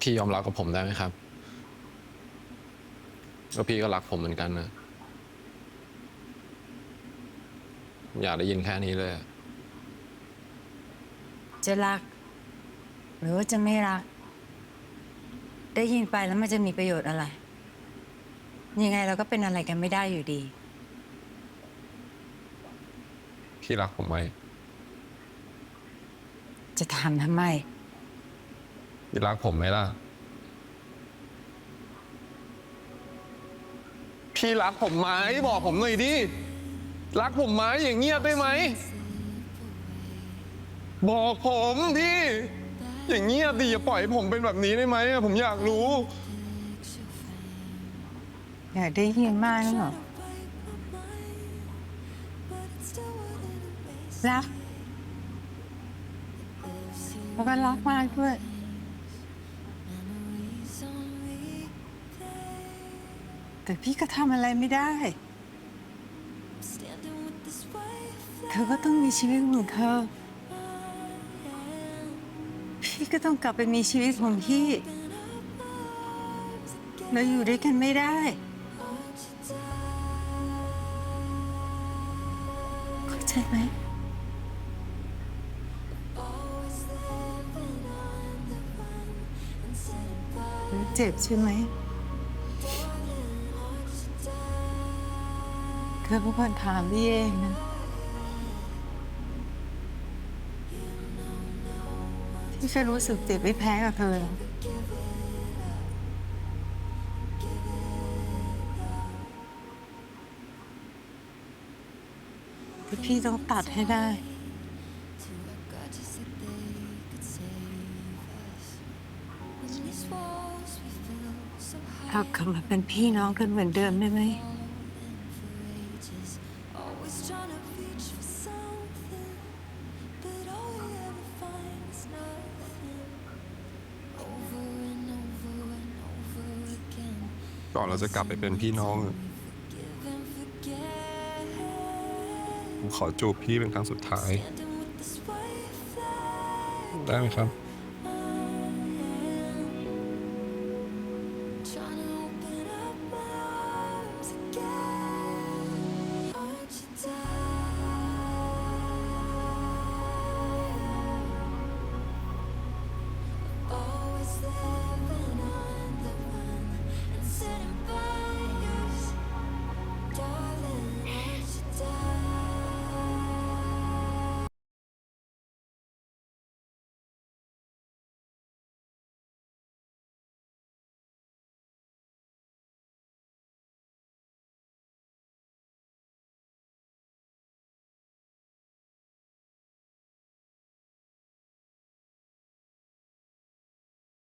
พี่ยอมรับกับผมได้ไหมครับว่าพี่ก็รักผมเหมือนกันนะอยากได้ยินแค่นี้เลยอะจะรัก หรือว่าจะไม่รัก ได้ยินไปแล้วมันจะมีประโยชน์อะไร ยังไงเราก็เป็นอะไรกันไม่ได้อยู่ดี พี่รักผมไหม จะถามทำไม พี่รักผมไหมล่ะ พี่รักผมไหมบอกผมหน่อยดิ รักผมไหมอย่างเงียบได้ไหม บอกผมพี่อย่างเงียบดิอย่าปล่อยให้ผมเป็นแบบนี้ได้ไหมอะผมอยากรู้ อยากได้ยินมากนะหรอ รัก แล้วก็รักมากด้วย แต่พี่ก็ทำอะไรไม่ได้ เธอก็ต้องมีชีวิตของเธอ พี่ก็ต้องกลับไปมีชีวิตของพี่ เราอยู่ด้วยกันไม่ได้ เข้าใจไหมเจ็บใช่ไหม เธอเป็นคนถามพี่เองนะ ที่ฉันรู้สึกเจ็บไม่แพ้กับเธอหรอกแต่พี่ต้องตัดให้ได้เรากลับมาเป็นพี่น้องกันเหมือนเดิมได้ไหม ก่อนเราจะกลับไปเป็นพี่น้องอะผมขอจูบพี่เป็นครั้งสุดท้าย ได้ไหมครับ